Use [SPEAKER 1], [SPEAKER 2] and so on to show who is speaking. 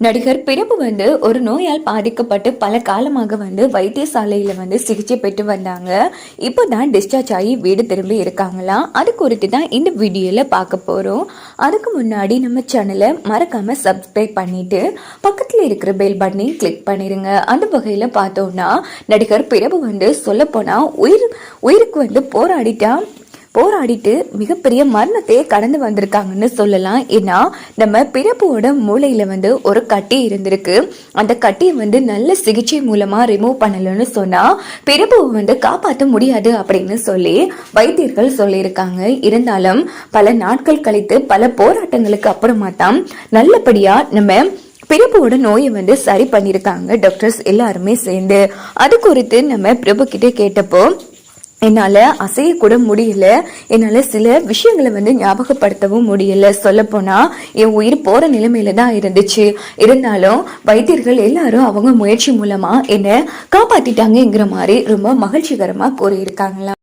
[SPEAKER 1] நடிகர் பிரபு வந்து ஒரு நோயால் பாதிக்கப்பட்டு பல காலமாக வந்து வைத்தியசாலையில வந்து சிகிச்சை பெற்று வந்தாங்க. இப்போ தான் டிஸ்சார்ஜ் ஆகி வீடு திரும்பி இருக்காங்களாம் அது குறித்து தான் இந்த வீடியோல பார்க்க போறோம். அதுக்கு முன்னாடி நம்ம சேனலை மறக்காம சப்ஸ்கிரைப் பண்ணிட்டு பக்கத்துல இருக்கிற பெல் பட்டனையும் கிளிக் பண்ணிருங்க. அந்த வகையில பார்த்தோம்னா நடிகர் பிரபு வந்து சொல்ல போனா உயிர் உயிருக்கு வந்து போராடிட்டா போராடிட்டு மிகப்பெரிய மரணத்தையே கடந்து வந்திருக்காங்கன்னு சொல்லலாம். ஏன்னா நம்ம பிறப்போட மூளையில வந்து ஒரு கட்டி இருந்திருக்கு. அந்த கட்டியை வந்து நல்ல சிகிச்சை மூலமா ரிமூவ் பண்ணலன்னு சொன்னா பிறப்புவை வந்து காப்பாற்ற முடியாது அப்படின்னு சொல்லி வைத்தியர்கள் சொல்லியிருக்காங்க. இருந்தாலும் பல நாட்கள் கழித்து பல போராட்டங்களுக்கு அப்புறமா தான் நல்லபடியா நம்ம பிறப்போட நோயை வந்து சரி பண்ணியிருக்காங்க டாக்டர்ஸ் எல்லாருமே சேர்ந்து. அது குறித்து நம்ம பிரபு கிட்ட கேட்டப்போ என்னால் அசையக்கூட முடியல. என்னால் சில விஷயங்களை வந்து ஞாபகப்படுத்தவும் முடியல. சொல்லப்போனால் என் உயிர் போகிற நிலைமையில தான் இருந்துச்சு. இருந்தாலும் வைத்தியர்கள் எல்லாரும் அவங்க முயற்சி மூலமாக என்னை காப்பாற்றிட்டாங்கங்கிற மாதிரி ரொம்ப மகிழ்ச்சிகரமாக கூறியிருக்காங்களாம்